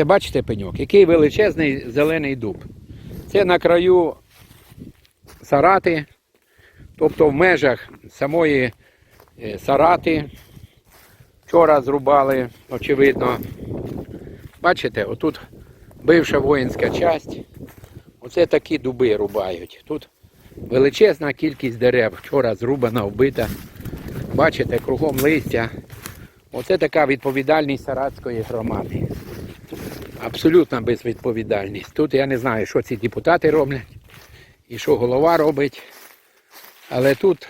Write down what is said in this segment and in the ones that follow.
Це бачите пеньок, який величезний зелений дуб. Це на краю Сарати, тобто в межах самої е, Сарати. Вчора зрубали, очевидно. Бачите, отут бивша воїнська часть. Оце такі дуби рубають. Тут величезна кількість дерев. Вчора зрубана, вбита. Бачите, кругом листя. Оце така відповідальність Саратської громади. Абсолютна безвідповідальність. Тут я не знаю, що ці депутати роблять і що голова робить. Але тут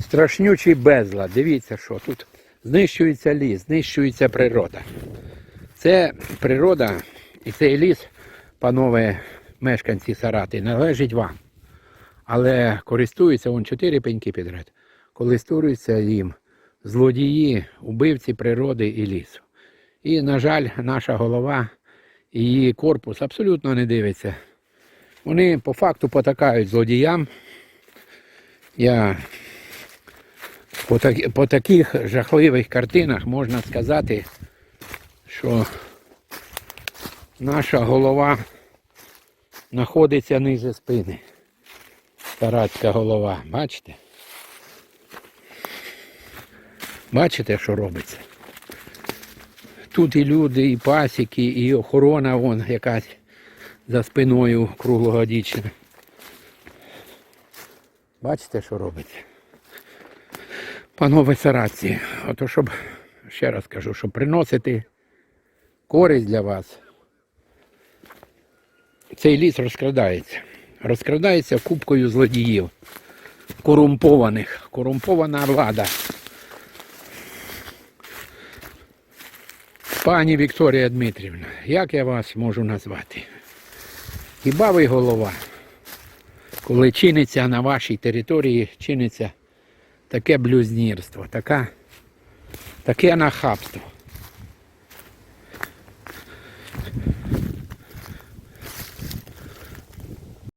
страшнючий безлад. Дивіться, що тут знищується ліс, знищується природа. Це природа і цей ліс, панове мешканці Сарати, належить вам. Але користуються вон чотири пеньки підряд. Користуються їм злодії, убивці природи і лісу. І, на жаль, наша голова і її корпус абсолютно не дивиться. Вони по факту потакають злодіям. Я по, так, по таких жахливих картинах можна сказати, що наша голова знаходиться ниже спини. Таратська голова, бачите? Бачите, що робиться? Тут і люди, і пасіки, і охорона вон якась за спиною круглого круглогодічна. Бачите, що робиться? Панове сараці, ото щоб, ще раз кажу, щоб приносити користь для вас, цей ліс розкрадається. Розкрадається купкою злодіїв, корумпованих, корумпована влада. Пані Вікторія Дмитрівна, як я вас можу назвати? Хіба ви голова? Коли чиниться на вашій території, чиниться таке блюзнірство, така, таке нахабство.